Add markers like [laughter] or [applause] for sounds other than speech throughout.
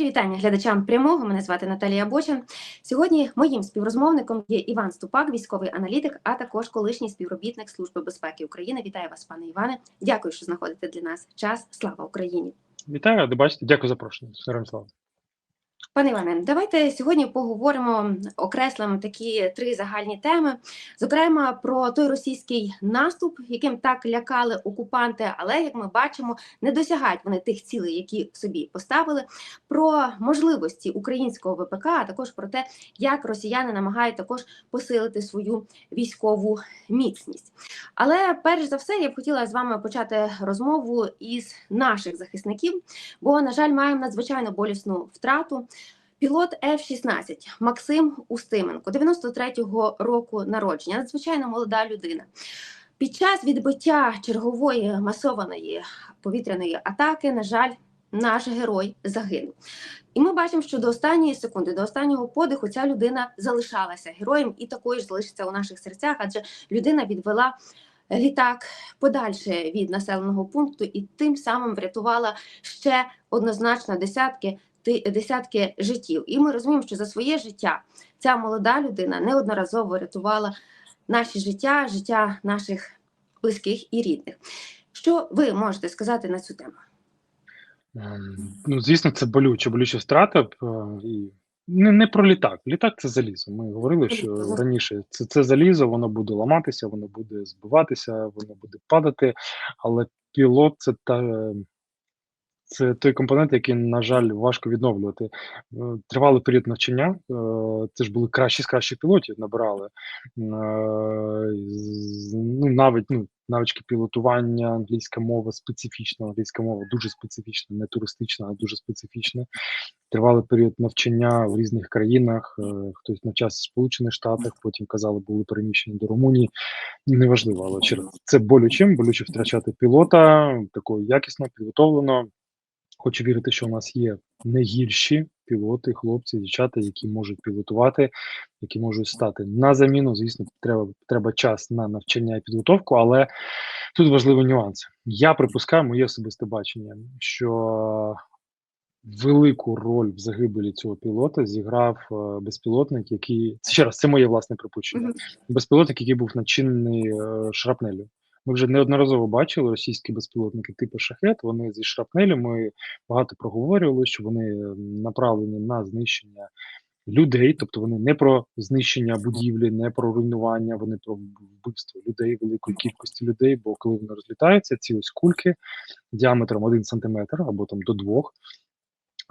Щирі вітання глядачам прямого. Мене звати Наталія Бочан. Сьогодні моїм співрозмовником є Іван Ступак, військовий аналітик, а також колишній співробітник Служби безпеки України. Вітаю вас, пане Іване. Дякую, що знаходите для нас час. Слава Україні! Вітаю, ради бачити. Дякую за запрошення. Героям слава. Пане Іване, давайте сьогодні поговоримо, окреслимо такі три загальні теми. Зокрема, про той російський наступ, яким так лякали окупанти, але як ми бачимо, не досягають вони тих цілей, які собі поставили. Про можливості українського ВПК, а також про те, як росіяни намагають також посилити свою військову міцність. Але перш за все, я б хотіла з вами почати розмову із наших захисників, бо, на жаль, маємо надзвичайно болісну втрату. Пілот F-16 Максим Устименко, 93-го року народження, надзвичайно молода людина. Під час відбиття чергової масованої повітряної атаки, на жаль, наш герой загинув. І ми бачимо, що до останньої секунди, до останнього подиху, ця людина залишалася героєм і також залишиться у наших серцях, адже людина відвела. Літак подальше від населеного пункту, і тим самим врятувала ще однозначно десятки десятки життів. І ми розуміємо, що за своє життя ця молода людина неодноразово рятувала наші життя, життя наших близьких і рідних. Що ви можете сказати на цю тему? Ну, звісно, це болюча, болюча втрата. І не, не про літак. Літак це залізо. Ми говорили, що раніше це це залізо, воно буде ламатися, воно буде збиватися, воно буде падати. Але пілот це та це той компонент, який, на жаль, важко відновлювати. Е, тривалий період навчання. Е, це ж були кращі з кращих пілотів, набирали е, ну, навіть ну, навички пілотування, англійська мова, специфічна, англійська мова дуже специфічна, не туристична, а дуже специфічна. Тривалий період навчання в різних країнах. Хтось навчався в Сполучених Штатах, потім казали, були переміщені до Румунії. Неважливо, але через це болюче, болюче втрачати пілота, такого якісно підготовлено. Хочу вірити, що у нас є не гірші пілоти, хлопці, дівчата, які можуть пілотувати, які можуть стати на заміну. Звісно, треба треба час на навчання і підготовку, але тут важливий нюанс. Я припускаю моє особисте бачення, що велику роль в загибелі цього пілота зіграв е, безпілотник, який ще раз це моє власне припущення. Безпілотник, який був начинений е, шрапнелю. Ми вже неодноразово бачили російські безпілотники типу шахет. Вони зі шрапнелями багато проговорювали, що вони направлені на знищення людей, тобто вони не про знищення будівлі, не про руйнування, вони про вбивство людей, великої кількості людей. Бо коли вони розлітаються, ці ось кульки діаметром 1 см або там до 2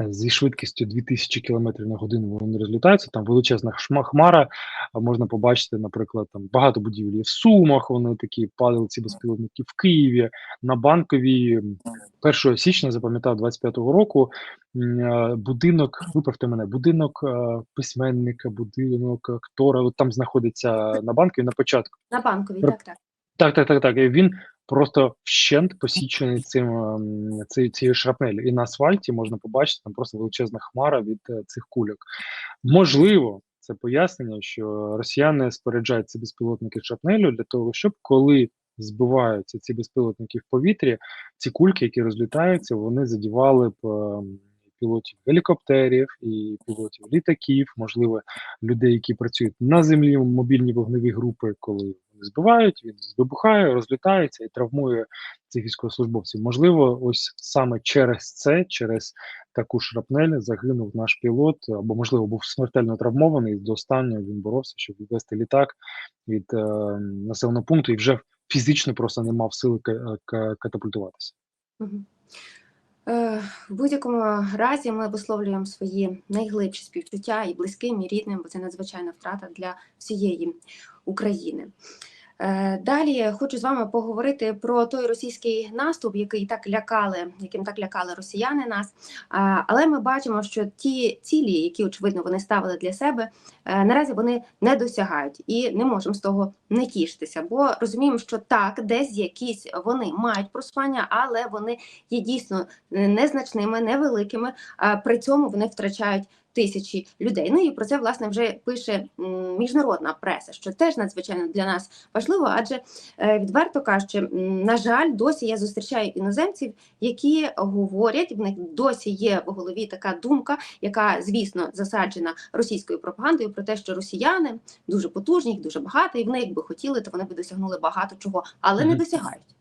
Зі швидкістю 2000 км на годину вони розлітаються. Там величезна хмара. Можна побачити, наприклад, там багато будівлі в Сумах. Вони такі падали безпілотники в Києві на банковій 1 січня запам'ятав 25-го року. Будинок, виправте мене, будинок письменника, будинок актора. От там знаходиться на банковій на початку. На банковій, так, так. Так, так, так, так. Він просто вщент посічений цим ем, цією шрапнелю. І на асфальті можна побачити там просто величезна хмара від е, цих кульок. Можливо, це пояснення, що росіяни споряджають ці безпілотники шрапнелю для того, щоб коли збиваються ці безпілотники в повітрі, ці кульки, які розлітаються, вони задівали б. Пілотів гелікоптерів і пілотів літаків, можливо, людей, які працюють на землі, мобільні вогневі групи, коли збивають, він вибухає, розлітається і травмує цих військовослужбовців. Можливо, ось саме через це, через таку шрапнель загинув наш пілот, або, можливо, був смертельно травмований. До останнього він боровся, щоб відвести літак від е, населеного пункту і вже фізично просто не мав сили катапультуватися. Е, в будь-якому разі ми висловлюємо свої найглибші співчуття і близьким, і рідним, бо це надзвичайна втрата для всієї України. Е, далі хочу з вами поговорити про той російський наступ, який так лякали, яким так лякали росіяни нас. Але ми бачимо, що ті цілі, які очевидно вони ставили для себе, е, наразі вони не досягають і не можемо з того не тішитися. Бо розуміємо, що так, десь якісь вони мають просування, але вони є дійсно незначними, невеликими. При цьому вони втрачають тисячі людей. Ну і про це власне вже пише міжнародна преса, що теж надзвичайно для нас важливо, адже е, відверто кажучи, на жаль, досі я зустрічаю іноземців, які говорять, в них досі є в голові така думка, яка, звісно, засаджена російською пропагандою про те, що росіяни дуже потужні, їх дуже багато, і вони, якби хотіли, то вони би досягнули багато чого, але не досягають.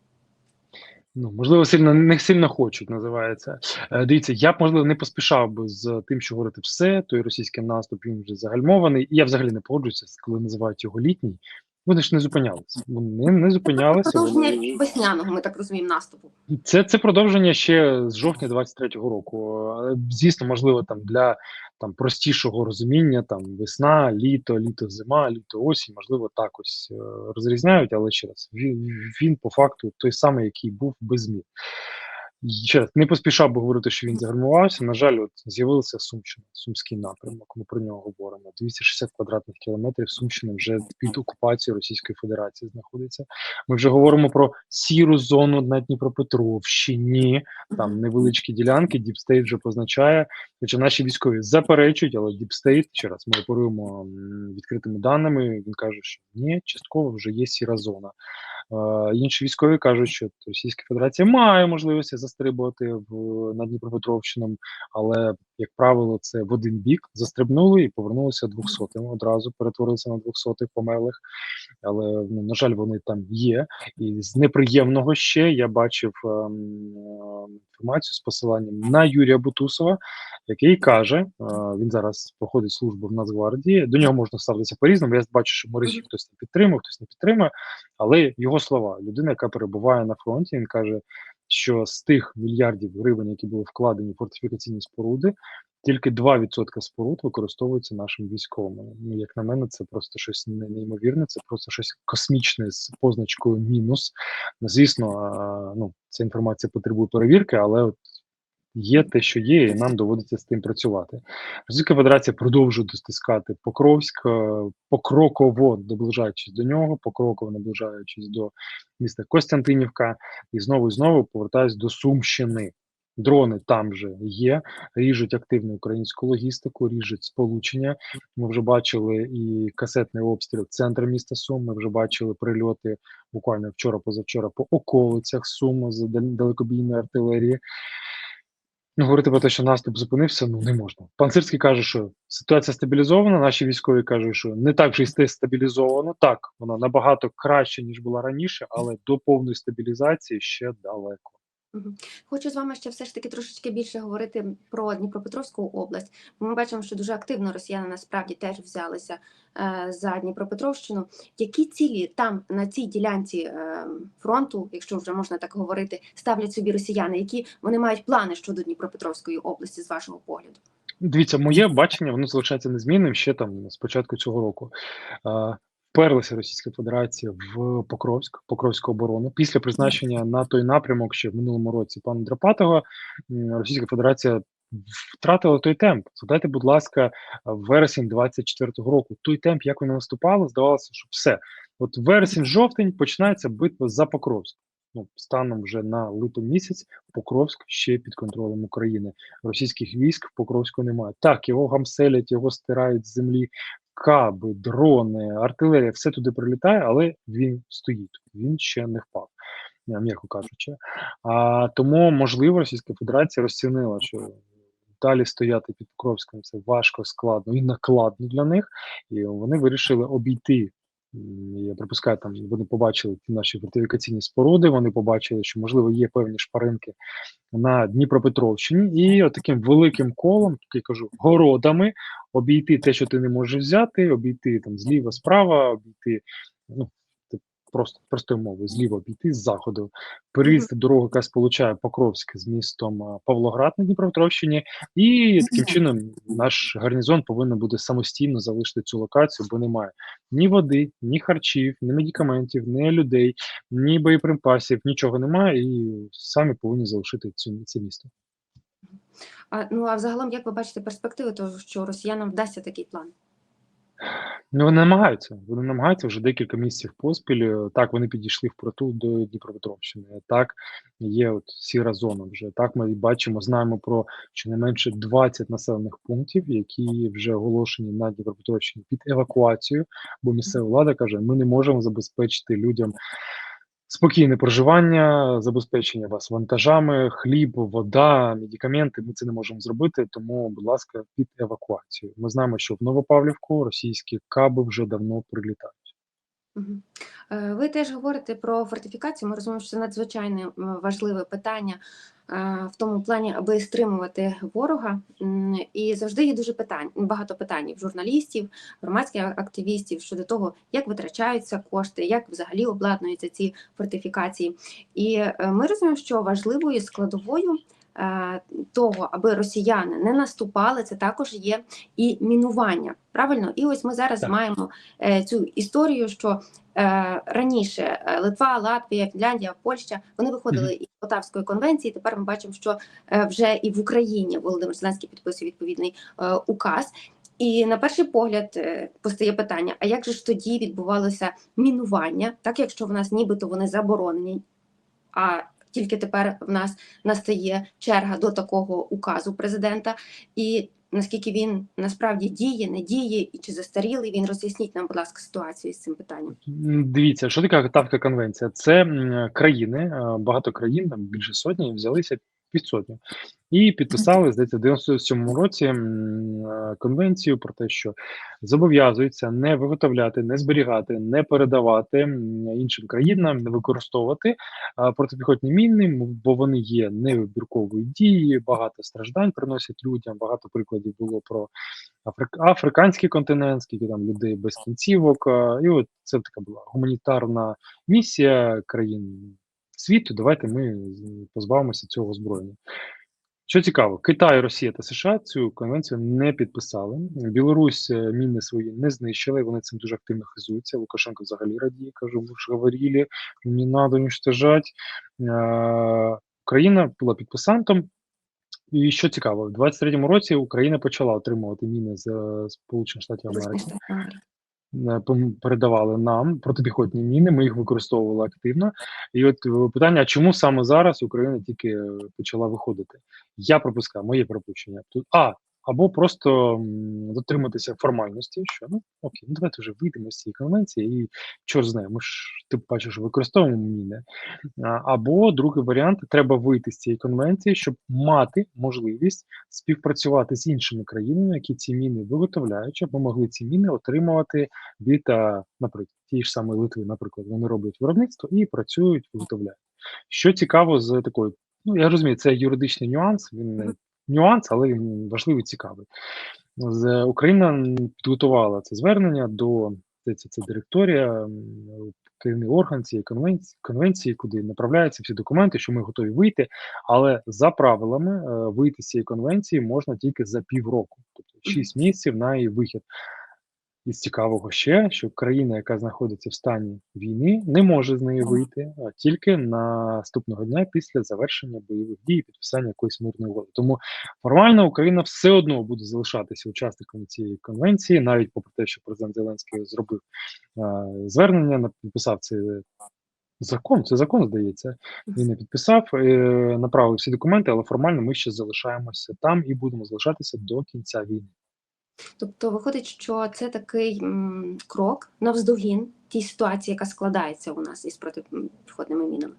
Ну, можливо, сильно не сильно хочуть, називається. Е, Дивіться, я б можливо не поспішав би з тим, що говорити все. Той російський наступ він вже загальмований. І я взагалі не погоджуюся, коли називають його літній. Вони ж не зупинялися. Вони не зупинялися. Продовження Вони... весняного, ми так розуміємо, наступу. Це, це продовження ще з жовтня 23-го року. Звісно, можливо, там для там простішого розуміння, там весна, літо, літо, зима, літо, осінь, можливо, так ось е, розрізняють, але ще раз, він, він по факту той самий, який був без змін. Ще раз, не поспішав би говорити, що він загальмувався. На жаль, от з'явилася Сумщина, Сумський напрямок. Ми про нього говоримо. 260 квадратних кілометрів Сумщини вже під окупацією Російської Федерації знаходиться. Ми вже говоримо про сіру зону на Дніпропетровщині. Там невеличкі ділянки. Діпстейт вже позначає. Хоча наші військові заперечують, але Діпстейт, ще раз ми оперуємо відкритими даними. Він каже, що ні, частково вже є сіра зона. Е, інші військові кажуть, що Російська Федерація має можливості застрибувати в на Дніпропетровщину, але як правило, це в один бік застрибнули і повернулися двохсотими одразу, перетворилися на двохсотих померлих. Але ну, на жаль, вони там є. І з неприємного ще я бачив ем, інформацію з посиланням на Юрія Бутусова, який каже, е, він зараз проходить службу в Нацгвардії. До нього можна ставитися по-різному. Я бачу, що мережі хтось не підтримує, хтось не підтримує. Але його слова, людина, яка перебуває на фронті, він каже, що з тих мільярдів гривень, які були вкладені в фортифікаційні споруди, тільки 2% споруд використовуються нашим військовими. Ну, як на мене, це просто щось не- неймовірне, це просто щось космічне з позначкою мінус. Звісно, ну, ця інформація потребує перевірки, але от є те, що є, і нам доводиться з тим працювати. Російська Федерація продовжує достискати Покровськ, е, покроково доближаючись до нього, покроково наближаючись до міста Костянтинівка, і знову і знову повертаюсь до Сумщини. Дрони там же є, ріжуть активну українську логістику, ріжуть сполучення. Ми вже бачили і касетний обстріл центру міста Сум. Ми вже бачили прильоти буквально вчора, позавчора по околицях Сум з далекобійної артилерії. Ну, говорити про те, що наступ зупинився, ну не можна. Пан Сирський каже, що ситуація стабілізована. Наші військові кажуть, що не так вже й стабілізовано. Так, вона набагато краще ніж була раніше, але до повної стабілізації ще далеко. Хочу з вами ще все ж таки трошечки більше говорити про Дніпропетровську область. Ми бачимо, що дуже активно росіяни насправді теж взялися е, за Дніпропетровщину. Які цілі там на цій ділянці е, фронту, якщо вже можна так говорити, ставлять собі росіяни? Які вони мають плани щодо Дніпропетровської області, з вашого погляду? Дивіться, моє бачення, воно залишається незмінним ще там з початку цього року. Вперлася Російська Федерація в Покровськ, Покровську оборону. Після призначення на той напрямок ще в минулому році пана Драпатова Російська Федерація втратила той темп. Згадайте, будь ласка, вересень 24-го року. Той темп, як вони наступали, здавалося, що все. От вересень-жовтень починається битва за Покровськ. Ну, станом вже на липень місяць Покровськ ще під контролем України. Російських військ в Покровську немає. Так, його гамселять, його стирають з землі, каби, дрони, артилерія, все туди прилітає, але він стоїть, він ще не впав, е, м'яко кажучи. А тому, можливо, Російська Федерація розцінила, що далі стояти під Покровськом це важко, складно і накладно для них, і вони вирішили обійти. Я припускаю, там вони побачили ті наші фортифікаційні споруди. Вони побачили, що можливо є певні шпаринки на Дніпропетровщині, і от таким великим колом, як я кажу, городами обійти те, що ти не можеш взяти, обійти там зліва, справа, обійти, ну просто простою мовою, зліва обійти з заходу, перерізати дорогу, яка сполучає Покровськ з містом а, Павлоград на Дніпропетровщині, і таким чином наш гарнізон повинен буде самостійно залишити цю локацію, бо немає ні води, ні харчів, ні медикаментів, ні людей, ні боєприпасів, нічого немає, і самі повинні залишити цю це місто. А ну а взагалом, як ви бачите перспективи, того що росіянам вдасться такий план? Ну, вони намагаються. Вони намагаються вже декілька місяців поспіль. Е, Так, вони підійшли впритул до Дніпропетровщини. Так, є от сіра зона вже. Так, ми бачимо, знаємо про щонайменше 20 населених пунктів, які вже оголошені на Дніпропетровщині під евакуацію, бо місцева влада каже, ми не можемо забезпечити людям спокійне проживання, забезпечення вас вантажами, хліб, вода, медикаменти. Ми це не можемо зробити, тому, будь ласка, під евакуацію. Ми знаємо, що в Новопавлівку російські каби вже давно прилітають. Е, Ви теж говорите про фортифікацію. Ми розуміємо, що це надзвичайно важливе питання в тому плані, аби стримувати ворога. І завжди є дуже питань, багато питань в журналістів, громадських активістів щодо того, як витрачаються кошти, як взагалі обладнуються ці фортифікації. І е, ми розуміємо, що важливою складовою. Е, Того, аби росіяни не наступали, це також є і мінування. Правильно, і ось ми зараз Так. маємо е, цю історію, що е, раніше Литва, Латвія, Фінляндія, Польща вони виходили із Полтавської конвенції. Тепер ми бачимо, що е, вже і в Україні Володимир Зеленський підписує відповідний е, указ. І на перший погляд постає питання: а як же ж тоді відбувалося мінування, так якщо в нас нібито вони заборонені, а тільки тепер в нас настає черга до такого указу президента, і наскільки він насправді діє, не діє, і чи застарілий він роз'ясніть нам, будь ласка, ситуацію з цим питанням. Дивіться, що таке Тавка конвенція? Це країни, е, багато країн, там більше сотні, взялися під сотню і підписали, здається, в 97-му році е, конвенцію про те, що зобов'язуються не виготовляти, не зберігати, не передавати іншим країнам, не використовувати протипіхотні міни, бо вони є невибіркової дії, багато страждань приносять людям. Багато прикладів було про Африк... африканський континент, скільки там людей без кінцівок. І от це така була гуманітарна місія країн світу. Давайте ми позбавимося цього озброєння. Що цікаво, Китай, Росія та США цю конвенцію не підписали. Білорусь е, міни свої не знищили. Вони цим дуже активно хизуються. Лукашенко взагалі радіє, каже, ви ж говорили, не треба уничтожати. Е, Україна була підписантом. І що цікаво, в 23-му році Україна почала отримувати міни з е, Сполучених Штатів Америки. Е, передавали нам протипіхотні міни, ми їх використовували активно. І от е, питання: чому саме зараз Україна тільки е, почала виходити? Я пропускаю моє пропущення. Тут а або просто дотриматися формальності, що ну окей, ну давайте вже вийдемо з цієї конвенції, і чорт знає, ми ж ти бачиш, використовуємо міни. Або другий варіант: треба вийти з цієї конвенції, щоб мати можливість співпрацювати з іншими країнами, які ці міни виготовляють, щоб ми могли ці міни отримувати від, наприклад, тієї ж самої Литви, наприклад, вони роблять виробництво і працюють, виготовляють. Що цікаво з такою, ну я розумію, це юридичний нюанс, він не нюанс, але він важливий, цікавий. Україна підготувала це звернення до це, це директорія, керівний орган цієї конвенції, конвенції, куди направляються всі документи, що ми готові вийти. Але за правилами е, вийти з цієї конвенції можна тільки за півроку, тобто 6 місяців на її вихід. І з цікавого ще, що країна, яка знаходиться в стані війни, не може з неї вийти а тільки наступного дня після завершення бойових дій і підписання якоїсь мирної угоди. Тому формально Україна все одно буде залишатися учасником цієї конвенції, навіть попри те, що президент Зеленський зробив е, звернення, на- підписав це закон. Це закон, здається. Він не підписав, е, направив всі документи, але формально ми ще залишаємося там і будемо залишатися до кінця війни. Тобто виходить, що це такий крок навздогін тій ситуації, яка складається у нас із протипіхотними мінами.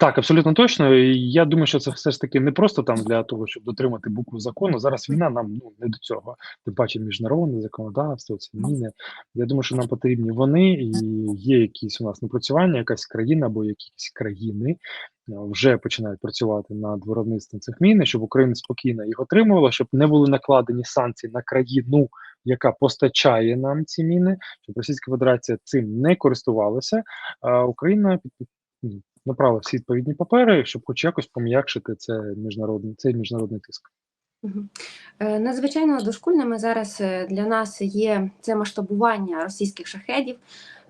Так, абсолютно точно. Я думаю, що це все ж таки не просто там для того, щоб дотримати букву закону. Зараз війна нам ну не до цього. Тим паче міжнародне законодавство, ці міни. Я думаю, що нам потрібні вони, і є якісь у нас напрацювання, якась країна або якісь країни е, вже починають працювати над виробництвом цих мін, щоб Україна спокійно їх отримувала, щоб не були накладені санкції на країну, яка постачає нам ці міни, щоб Російська Федерація цим не користувалася. А Україна під направила всі відповідні папери, щоб хоч якось пом'якшити це міжнародний цей міжнародний тиск. Е, Надзвичайно дошкульними зараз е, для нас є це масштабування російських шахедів.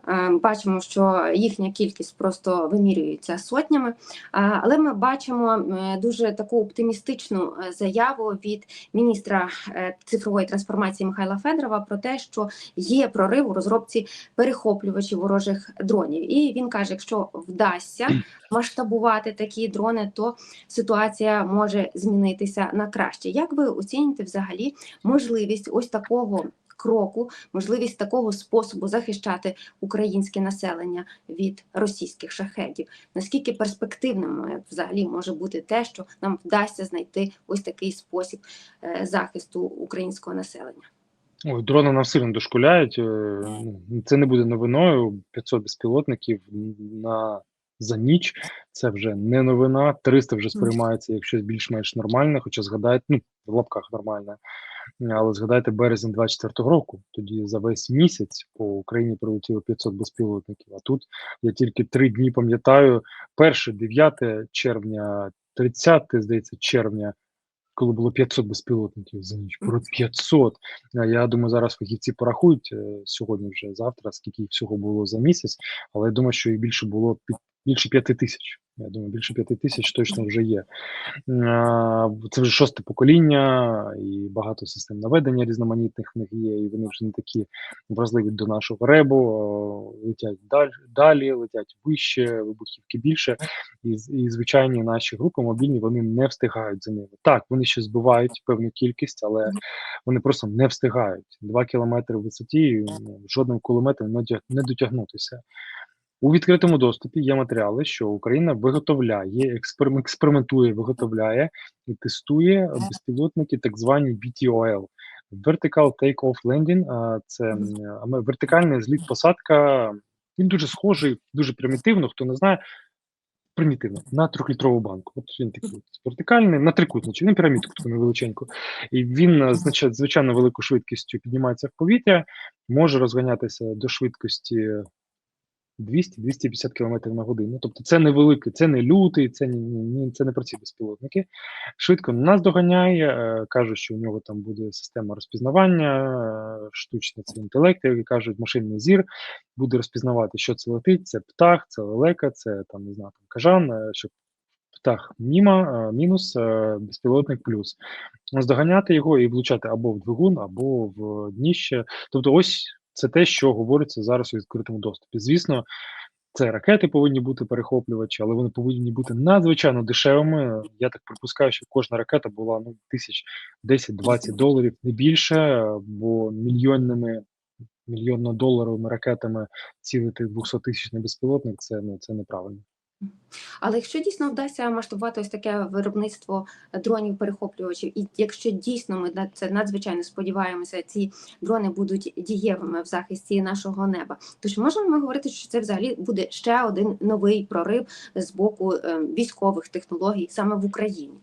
Е, Бачимо, що їхня кількість просто вимірюється сотнями, але ми бачимо е, дуже таку оптимістичну е, заяву від міністра е, цифрової трансформації Михайла Федорова про те, що є прорив у розробці перехоплювачів ворожих дронів. І він каже: якщо вдасться [clears throat] масштабувати такі дрони, то ситуація може змінитися на краще. Як ви оцінюєте взагалі можливість ось такого? Кроку, можливість такого способу захищати українське населення від російських шахедів. Наскільки перспективним е, взагалі може бути те, що нам вдасться знайти ось такий спосіб е, захисту українського населення? Ой, дрони нам сильно дошкуляють. е, ну, Це не буде новиною. 500 безпілотників на за ніч. Це вже не новина. 300 вже сприймається як щось більш-менш нормальне, хоча згадайте, ну в лапках нормальне. Але згадайте березень 24-го року. Тоді за весь місяць по Україні прилетіло 500 безпілотників. А тут я тільки три дні пам'ятаю: 1, 9 червня, 30, здається, червня. Коли було 500 безпілотників за ніч, про 500. Я думаю, зараз фахівці порахують е, сьогодні, вже завтра, скільки їх всього було за місяць, але я думаю, що і більше було під більше п'яти тисяч. Я думаю, більше п'яти тисяч точно вже є. Це вже шосте покоління, і багато систем наведення різноманітних в них є, і вони вже не такі вразливі до нашого ребу, летять далі, далі летять вище, вибухівки більше. І, і звичайні наші групи мобільні вони не встигають за ними. Так, вони ще збивають певну кількість, але вони просто не встигають. Два кілометри в висоті ну, жодним кулеметом не дотягнутися. У відкритому доступі є матеріали, що Україна виготовляє, експериментує, виготовляє і тестує безпілотники, так звані VTOL. Vertical Take-Off Landing це вертикальний зліт посадка. Він дуже схожий, дуже примітивно. Хто не знає, примітивно на трьохлітрову банку. От він такий вертикальний, на трикутничок, він пірамідку таку невеличеньку. І він значить, звичайно великою швидкістю піднімається в повітря, може розганятися до швидкості 200-250 км на годину. Тобто це не великий, це не лютий, це не, не, це не про ці безпілотники. Швидко нас доганяє, е, каже, що у нього там буде система розпізнавання, е, штучний це інтелект, як кажуть, машинний зір буде розпізнавати, що це летить, це птах, це лелека, це там не знаю, там кажан, е, що птах міма, мінус, безпілотник плюс. Наздоганяти його і влучати або в двигун, або в дніще. Тобто, ось це те, що говориться зараз у відкритому доступі. Звісно, це ракети повинні бути перехоплювачі, але вони повинні бути надзвичайно дешевими. Я так припускаю, що кожна ракета була ну тисяч 10-20 доларів, не більше, бо мільйонними мільйонно-доларовими ракетами цілити 200-тисячний безпілотник це ну це неправильно. Але якщо дійсно вдасться масштабувати ось таке виробництво дронів перехоплювачів, і якщо дійсно ми на це надзвичайно сподіваємося, ці дрони будуть дієвими в захисті нашого неба, то чи можемо ми говорити, що це взагалі буде ще один новий прорив з боку е, військових технологій саме в Україні?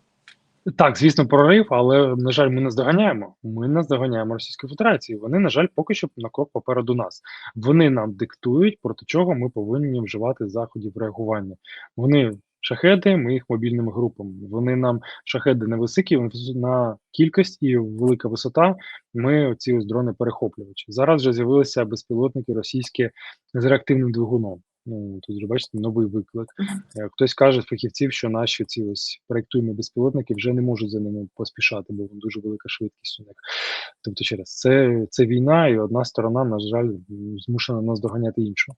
Так, звісно, прорив, але на жаль, ми не здоганяємо. Ми не здоганяємо Російську Федерацію. Вони, на жаль, поки що на крок попереду нас. Вони нам диктують, проти чого ми повинні вживати заходів реагування. Вони шахеди, ми їх мобільними групами. Вони нам шахеди невисокі, на кількість і велика висота. Ми ці ось дрони перехоплювачі. Зараз вже з'явилися безпілотники російські з реактивним двигуном. Ну тут вже бачите новий виклик. Е, Хтось каже з фахівців, що наші ці ось проектуємо безпілотники вже не можуть за ними поспішати, бо дуже велика швидкість у них. Тобто, через це, це війна, і одна сторона, на жаль, змушена нас доганяти іншу.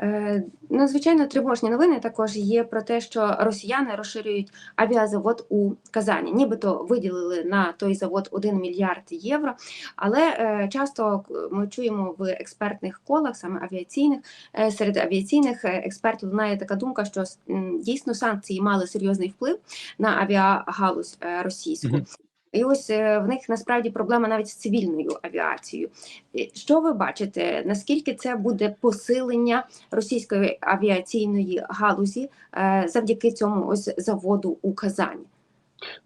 Е, Надзвичайно тривожні новини також є про те, що росіяни розширюють авіазавод у Казані. Нібито виділили на той завод 1 мільярд євро. Але е, часто ми чуємо в експертних колах, саме авіаційних, е, серед авіаційних е, експертів лунає така думка, що дійсно санкції мали серйозний вплив на авіагалузь е, російську. І ось е, в них насправді проблема навіть з цивільною авіацією. Е, Що ви бачите? Наскільки це буде посилення російської авіаційної галузі е, завдяки цьому ось заводу у Казані?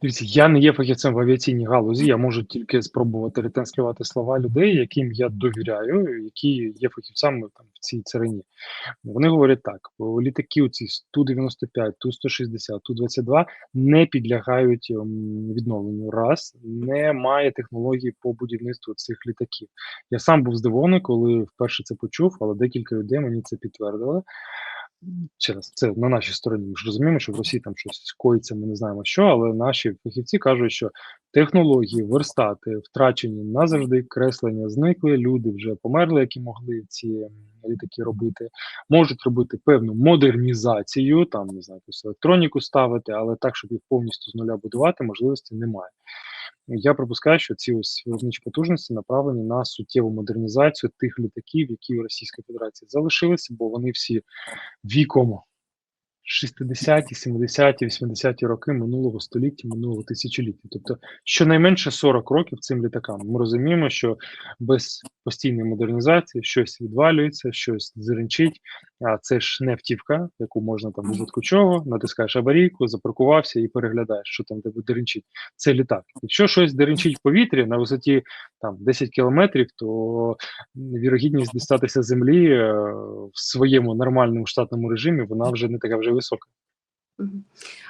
Дивіться, я не є фахівцем в авіаційній галузі, я можу тільки спробувати ретранслювати слова людей, яким я довіряю, які є фахівцями там в цій царині. Вони говорять так: літаки ці Ту-95, Ту-160, Ту-22 не підлягають ем, відновленню. Раз немає технологій по будівництву цих літаків. Я сам був здивований, коли вперше це почув, але декілька людей мені це підтвердили. Ще раз, це на нашій стороні. Ми ж розуміємо, що в Росії там щось коїться, ми не знаємо що, але наші фахівці кажуть, що технології, верстати втрачені назавжди, креслення зникли, люди вже померли, які могли ці літаки робити. Можуть робити певну модернізацію, там не знаю, якусь електроніку ставити, але так, щоб їх повністю з нуля будувати, можливості немає. Я припускаю, що ці ось виробничі потужності направлені на суттєву модернізацію тих літаків, які у Російської Федерації залишилися, бо вони всі віком 60-ті, 70-ті, 80-ті роки минулого століття, минулого тисячоліття. Тобто щонайменше 40 років цим літакам. Ми розуміємо, що без постійної модернізації щось відвалюється, щось зеренчить. А це ж не автівка, яку можна там випадку чого, натискаєш аварійку, запаркувався і переглядаєш, що там тебе деренчить. Це літак. Якщо щось деренчить в повітрі на висоті там 10 кілометрів, то вірогідність дістатися землі е, в своєму нормальному штатному режимі вона вже не така вже висока. Мгм.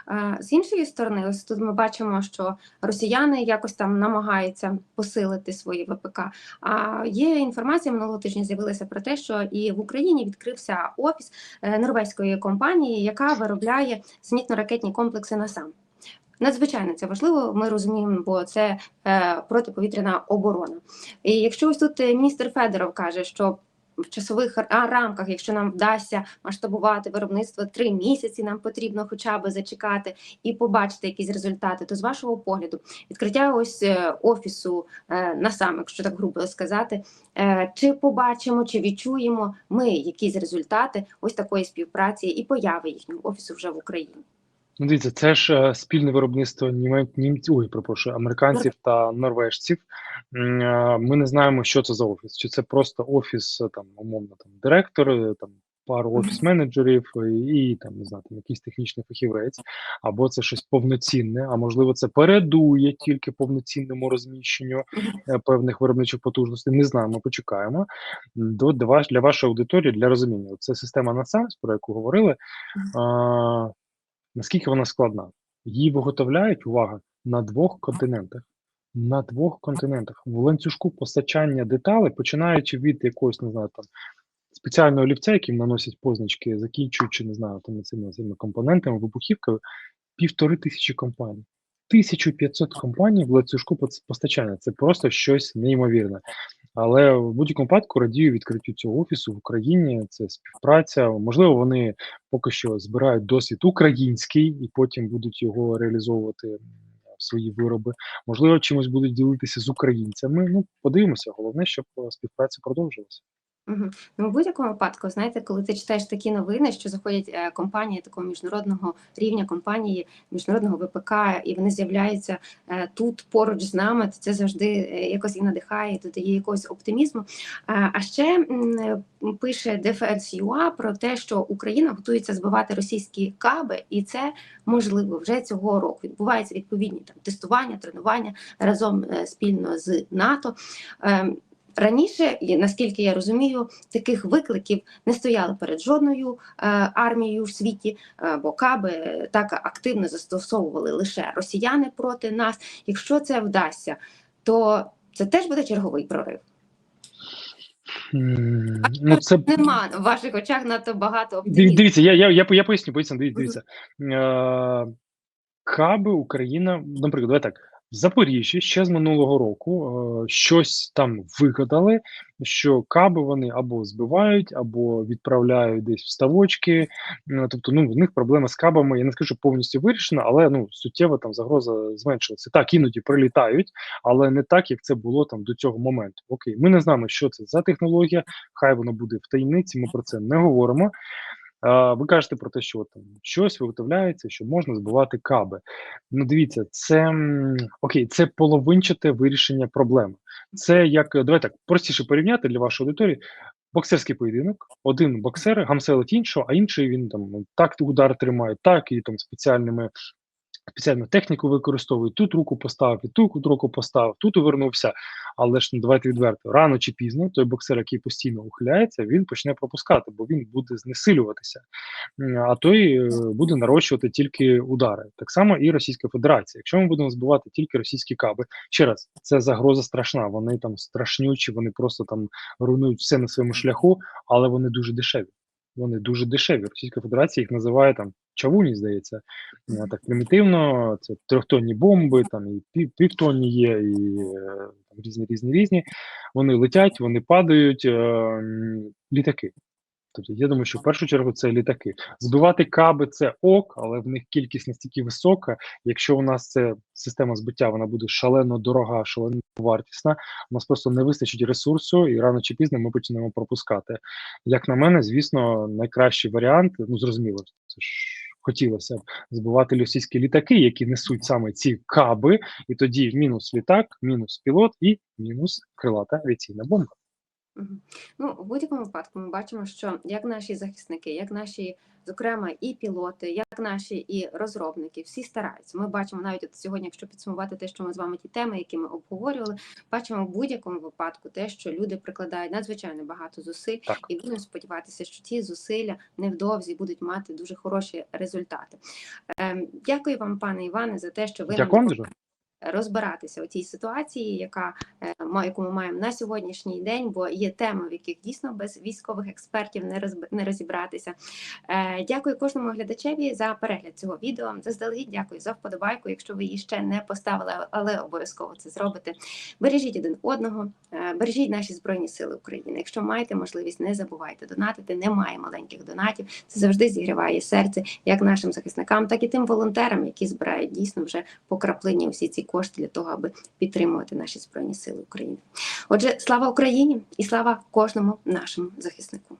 А, З іншої сторони, ось тут ми бачимо, що росіяни якось там намагаються посилити свої ВПК. А є інформація минулого тижня з'явилася про те, що і в Україні відкрився офіс е, норвезької компанії, яка виробляє зенітно-ракетні комплекси НАСАМ. Надзвичайно це важливо, ми розуміємо, бо це е, протиповітряна оборона. І якщо ось тут е, міністр Федоров каже, що в часових рамках, якщо нам вдасться масштабувати виробництво три місяці, нам потрібно хоча б зачекати і побачити якісь результати. То з вашого погляду, відкриття ось е, офісу е, на сам, якщо так грубо сказати, е, чи побачимо, чи відчуємо ми якісь результати ось такої співпраці і появи їхнього офісу вже в Україні? Ну, дивіться, це ж е, спільне виробництво німець, німців, ой, пропрошую, американців та норвежців. М, е, Ми не знаємо, що це за офіс. Чи це просто офіс, е, там, умовно, там, директор, е, там, пару офіс-менеджерів е, і там, не знаю, там, якийсь технічний фахівець, або це щось повноцінне, а можливо, це передує тільки повноцінному розміщенню е, певних виробничих потужностей. Не знаю, ми почекаємо. До, для, ваш, для вашої аудиторії, для розуміння, це система NASAMS, про яку говорили. Наскільки вона складна? Її виготовляють, увага, на двох континентах. На двох континентах. В ланцюжку постачання деталей, починаючи від якогось, не знаю, там спеціального олівця, яким наносять позначки, закінчуючи, не знаю, там цими, цими компонентами, вибухівкою, півтори тисячі компаній. 1500 компаній в ланцюжку постачання. Це просто щось неймовірне. Але в будь-якому випадку радію відкриттю цього офісу в Україні. Це співпраця. Можливо, вони поки що збирають досвід український і потім будуть його реалізовувати в свої вироби. Можливо, чимось будуть ділитися з українцями. Ну, подивимося. Головне, щоб е, співпраця продовжилася. Ну, в будь-якому випадку, знаєте, коли ти читаєш такі новини, що заходять е, компанії такого міжнародного рівня, компанії міжнародного ВПК, і вони з'являються е, тут поруч з нами, то це завжди е, якось і надихає, і додає якогось оптимізму. А, ще пише Defense.ua про те, що Україна готується збивати російські каби, і це можливо вже цього року. Відбуваються відповідні там тестування, тренування разом спільно з НАТО. Раніше, наскільки я розумію, таких викликів не стояли перед жодною е, армією в світі, е, бо каби так активно застосовували лише росіяни проти нас. Якщо це вдасться, то це теж буде черговий прорив. М, Ну, це Нема в ваших очах надто багато оптимізму. Дивіться, я, я, я, я поясню, поясню, дивіться, дивіться. Е, Каби Україна, наприклад, давай так. В Запоріжжі ще з минулого року е, щось там вигадали, що каби вони або збивають, або відправляють десь в ставочки. Ну, тобто, ну, в них проблема з кабами, я не скажу, повністю вирішена, але ну, суттєво там загроза зменшилася. Так, іноді прилітають, але не так, як це було там до цього моменту. Окей, ми не знаємо, що це за технологія, хай воно буде в таємниці, ми про це не говоримо. Ви кажете про те, що там щось виготовляється, що можна збивати каби. Ну, дивіться, це окей, це половинчате вирішення проблеми. Це як давайте так простіше порівняти для вашої аудиторії. Боксерський поєдинок, один боксер гамселить іншого, а інший він там так удар тримає, так і там спеціальними спеціальну техніку використовують, тут руку поставив, і тут руку поставив, тут увернувся. Але ж ну, давайте відверто, рано чи пізно той боксер, який постійно ухиляється, він почне пропускати, бо він буде знесилюватися, а той е, буде нарощувати тільки удари. Так само і Російська Федерація. Якщо ми будемо збивати тільки російські каби, ще раз, це загроза страшна. Вони там страшнючі, вони просто там руйнують все на своєму шляху, але вони дуже дешеві. Вони дуже дешеві. Російська Федерація їх називає там чавуні, здається. Е, Так примітивно, це трьохтонні бомби, там і пів, півтонні є, і е, там різні різні різні. Вони летять, вони падають, е, літаки. Тобто я думаю, що в першу чергу це літаки. Збивати каби це ок, але в них кількість настільки висока. Якщо у нас це система збиття, вона буде шалено дорога, шалено вартісна. У нас просто не вистачить ресурсу, і рано чи пізно ми почнемо пропускати. Як на мене, звісно, найкращий варіант, ну зрозуміло, це ж хотілося б збивати російські літаки, які несуть саме ці каби, і тоді мінус літак, мінус пілот і мінус крилата авіаційна бомба. Ну, в будь-якому випадку ми бачимо, що як наші захисники, як наші, зокрема, і пілоти, як наші і розробники, всі стараються. Ми бачимо навіть от сьогодні, якщо підсумувати те, що ми з вами ті теми, які ми обговорювали, бачимо в будь-якому випадку те, що люди прикладають надзвичайно багато зусиль, Так. і будемо сподіватися, що ті зусилля невдовзі будуть мати дуже хороші результати. Ем, дякую вам, пане Іване, за те, що ви нам Дякую вам дуже. Розбиратися у тій ситуації, яка е, яку ми маємо на сьогоднішній день, бо є теми, в яких дійсно без військових експертів не розб... не розібратися. Е, Дякую кожному глядачеві за перегляд цього відео. Заздалегідь дякую за вподобайку. Якщо ви її ще не поставили, але обов'язково це зробите. Бережіть один одного, е, бережіть наші збройні сили України. Якщо маєте можливість, не забувайте донатити. Немає маленьких донатів. Це завжди зігріває серце як нашим захисникам, так і тим волонтерам, які збирають дійсно вже по краплині усі ці кошти для того, аби підтримувати наші збройні сили України. Отже, слава Україні і слава кожному нашому захиснику.